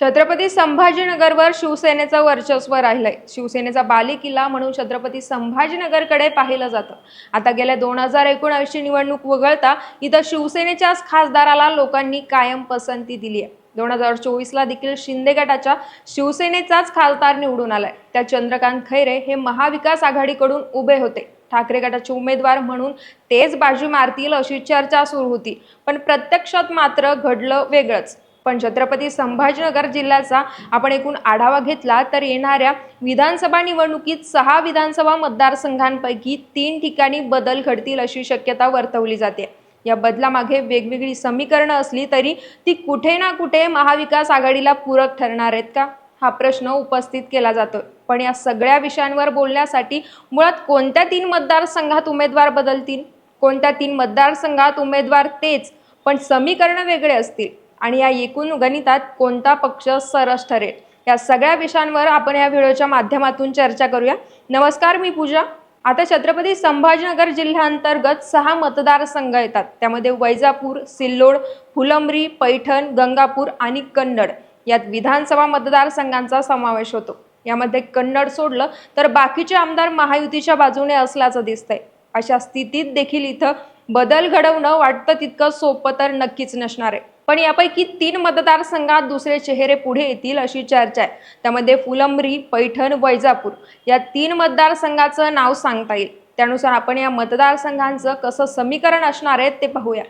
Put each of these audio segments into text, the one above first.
छत्रपती संभाजीनगरवर शिवसेनेचं वर्चस्व राहिलंय. शिवसेनेचा बालेकिल्ला म्हणून छत्रपती संभाजीनगरकडे पाहिलं जातं. आता गेल्या दोन हजार एकोणावीसची निवडणूक वगळता इथं शिवसेनेच्याच खासदाराला लोकांनी कायम पसंती दिली आहे दोन हजार चोवीसला देखील शिंदे गटाच्या शिवसेनेचाच खासदार निवडून आलाय. त्या चंद्रकांत खैरे हे महाविकास आघाडीकडून उभे होते. ठाकरे गटाचे उमेदवार म्हणून तेच बाजी मारतील अशी चर्चा सुरू होती. पण प्रत्यक्षात मात्र घडलं वेगळंच. पण छत्रपती संभाजीनगर जिल्ह्याचा आपण एकूण आढावा घेतला तर येणाऱ्या विधानसभा निवडणुकीत सहा विधानसभा मतदारसंघांपैकी तीन ठिकाणी बदल घडतील अशी शक्यता वर्तवली जाते. या बदलामागे वेगवेगळी समीकरणं असली तरी ती कुठे ना कुठे महाविकास आघाडीला पूरक ठरणार आहेत का? हा प्रश्न उपस्थित केला जातो पण या सगळ्या विषयांवर बोलण्यासाठी मुळात कोणत्या तीन मतदारसंघात उमेदवार बदलतील? कोणत्या तीन मतदारसंघात उमेदवार तेच पण समीकरणं वेगळे असतील. आणि या एकूण गणितात कोणता पक्ष सरस ठरेल? या सगळ्या विषयांवर आपण या व्हिडिओच्या माध्यमातून चर्चा करूया. नमस्कार मी पूजा. आता छत्रपती संभाजीनगर जिल्ह्याअंतर्गत सहा मतदारसंघ येतात. त्यामध्ये वैजापूर सिल्लोड फुलंब्री पैठण गंगापूर आणि कन्नड यात विधानसभा मतदारसंघांचा समावेश होतो. यामध्ये कन्नड सोडलं तर बाकीचे आमदार महायुतीच्या बाजूने असल्याचं दिसतंय. अशा स्थितीत देखील इथं बदल घडवणं वाटतं तितकं सोपं तर नक्कीच नसणार आहे. पण यापैकी तीन मतदारसंघात दुसरे चेहरे पुढे येतील अशी चर्चा आहे. त्यामध्ये फुलंब्री पैठण वैजापूर या तीन मतदारसंघाचं नाव सांगता येईल. त्यानुसार आपण या मतदारसंघांचं कसं समीकरण असणार आहे ते पाहूया.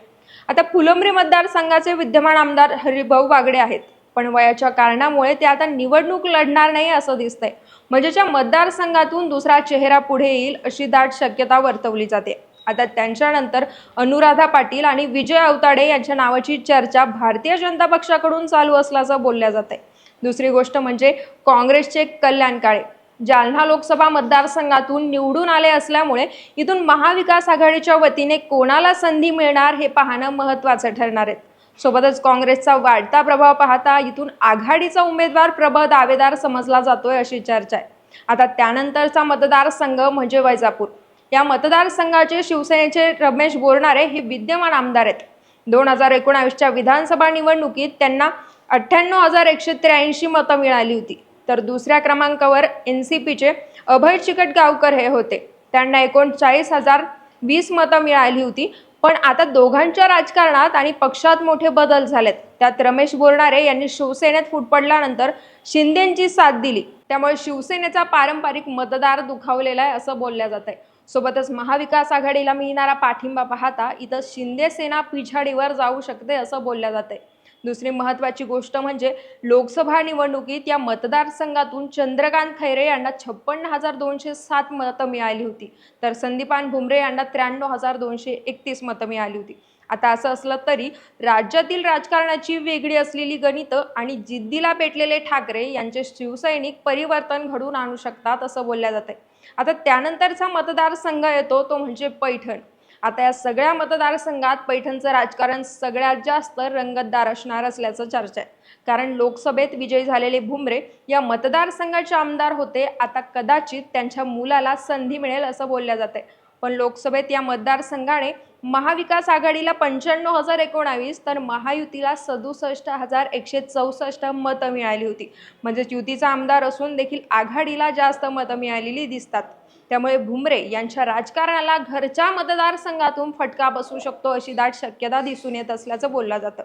आता फुलंब्री मतदारसंघाचे विद्यमान आमदार हरिभाऊ बागडे आहेत. पण वयाच्या कारणामुळे ते आता निवडणूक लढणार नाही असं दिसतंय. म्हणजे ज्या मतदारसंघातून दुसरा चेहरा पुढे येईल अशी दाट शक्यता वर्तवली जाते. आता त्यांच्यानंतर अनुराधा पाटील आणि विजय अवताडे यांच्या नावाची चर्चा भारतीय जनता पक्षाकडून चालू असल्याचं बोलल्या जात आहे दुसरी गोष्ट म्हणजे काँग्रेसचे कल्याण काळे. जालना लोकसभा मतदारसंघातून निवडून आले असल्यामुळे इथून महाविकास आघाडीच्या वतीने कोणाला संधी मिळणार हे पाहणं महत्त्वाचं ठरणार आहे. सोबतच काँग्रेसचा वाढता प्रभाव पाहता इथून आघाडीचा उमेदवार प्रबळ दावेदार समजला जातोय अशी चर्चा आहे. आता त्यानंतरचा मतदारसंघ म्हणजे वैजापूर. या मतदारसंघाचे शिवसेनेचे रमेश बोरणारे हे विद्यमान आमदार आहेत. दोन हजार एकोणावीसच्या विधानसभा निवडणुकीत त्यांना अठ्ठ्याण्णव हजार एकशे त्र्याऐंशी मतं मिळाली होती. तर दुसऱ्या क्रमांकावर एन सी पीचे अभय चिकटगावकर हे होते. त्यांना एकोणचाळीस हजार वीस मतं मिळाली होती. पण आता दोघांच्या राजकारणात आणि पक्षात मोठे बदल झालेत. त्यात रमेश बोरणारे यांनी शिवसेनेत फूट पडल्यानंतर शिंदेंची साथ दिली. त्यामुळे शिवसेनेचा पारंपरिक मतदार दुखावलेला आहे असं बोलल्या जात आहे सोबतच महाविकास आघाडीला मिळणारा पाठिंबा पाहता इथं शिंदे सेना पिछाडीवर जाऊ शकते असं बोलल्या जाते दुसरी महत्त्वाची गोष्ट म्हणजे लोकसभा निवडणुकीत या मतदारसंघातून चंद्रकांत खैरे यांना छप्पन्न हजार दोनशे सात मतं मिळाली होती. तर संदीपान भुमरे यांना त्र्याण्णव हजार दोनशे एकतीस मतं मिळाली होती. आता असं असलं तरी राज्यातील राजकारणाची वेगळी असलेली गणितं आणि जिद्दीला पेटलेले ठाकरे यांचे शिवसैनिक परिवर्तन घडवून आणू शकतात असं बोलल्या आहे आता त्यानंतरचा मतदारसंघ येतो तो म्हणजे पैठण. आता या सगळ्या मतदारसंघात पैठणचं राजकारण सगळ्यात जास्त रंगतदार असणार असल्याचं चर्चा आहे. कारण लोकसभेत विजयी झालेले भुमरे या मतदारसंघाचे आमदार होते. आता कदाचित त्यांच्या मुलाला संधी मिळेल असं बोलल्या जाते पण लोकसभेत या मतदारसंघाने महाविकास आघाडीला पंच्याण्णव हजार एकोणावीस तर महायुतीला सदुसष्ट हजार एकशे चौसष्ट मतं मिळाली होती. म्हणजेच युतीचा आमदार असून देखील आघाडीला जास्त मतं मिळालेली दिसतात. त्यामुळे भुमरे यांच्या राजकारणाला घरच्या मतदारसंघातून फटका बसू शकतो अशी दाट शक्यता दिसून येत असल्याचं बोललं जातं.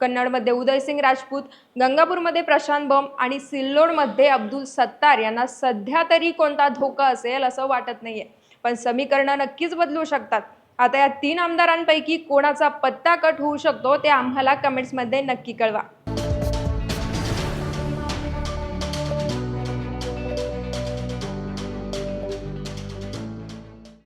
कन्नडमध्ये उदयसिंग राजपूत गंगापूरमध्ये प्रशांत बम आणि सिल्लोडमध्ये अब्दुल सत्तार यांना सध्या तरी कोणता धोका असेल असं वाटत नाहीये. पण समीकरणं नक्कीच बदलू शकतात. आता या तीन आमदारांपैकी कोणाचा पत्ता कट होऊ शकतो ते आम्हाला कमेंट्समध्ये नक्की कळवा.